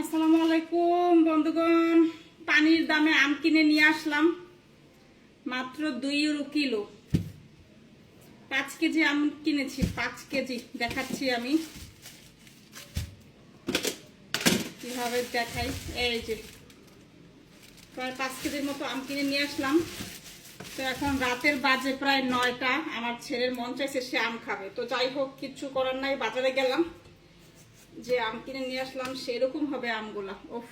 আসসালামু আলাইকুম, বন্ধুগণ। পানির দামে আম কিনে নিয়ে আসলাম। মাত্র দুই ইউরো কিলো। পাঁচ কেজি আম কিনেছি, পাঁচ কেজি। দেখাচ্ছি আমি। কীভাবে দেখাই? এই যে। প্রায় পাঁচ কেজির মতো আম কিনে নিয়ে আসলাম। তো এখন রাতের বাজে প্রায় নয়টা। আমার ছেলের মন চাইছে সে আম খাবে। তো যাই হোক কিচ্ছু করার নাই, বাজারে গেলাম। যে আম কিনে নিয়ে আসলাম, সেরকম হবে আমগুলা। ওফ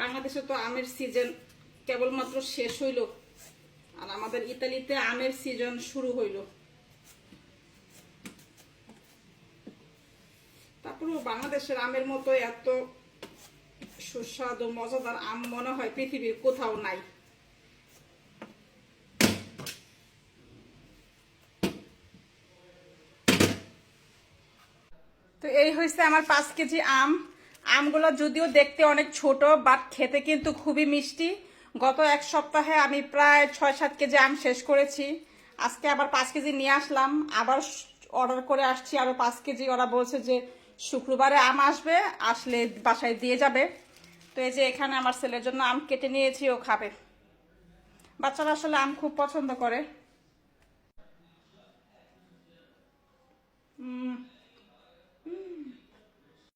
বাংলাদেশে তো আমের সিজন কেবলমাত্র শেষ হইল, আর আমাদের ইতালিতে আমের সিজন শুরু হইল। তারপরেও বাংলাদেশের আমের মতো এত সুস্বাদু, মজাদার আম মনে হয় পৃথিবীর কোথাও নাই। তো এই হয়েছে আমার পাঁচ কেজি আম। আমগুলো যদিও দেখতে অনেক ছোট বাট খেতে কিন্তু খুবই মিষ্টি। গত এক সপ্তাহে আমি প্রায় ছয় সাত কেজি আম শেষ করেছি। আজকে আবার পাঁচ কেজি নিয়ে আসলাম। আবার অর্ডার করে আসছি আরও পাঁচ কেজি। ওরা বলছে যে শুক্রবারে আম আসবে, আসলে বাসায় দিয়ে যাবে। তো এই যে এখানে আমার ছেলের জন্য আম কেটে নিয়েছি, ও খাবে। বাচ্চারা আসলে আম খুব পছন্দ করে। উম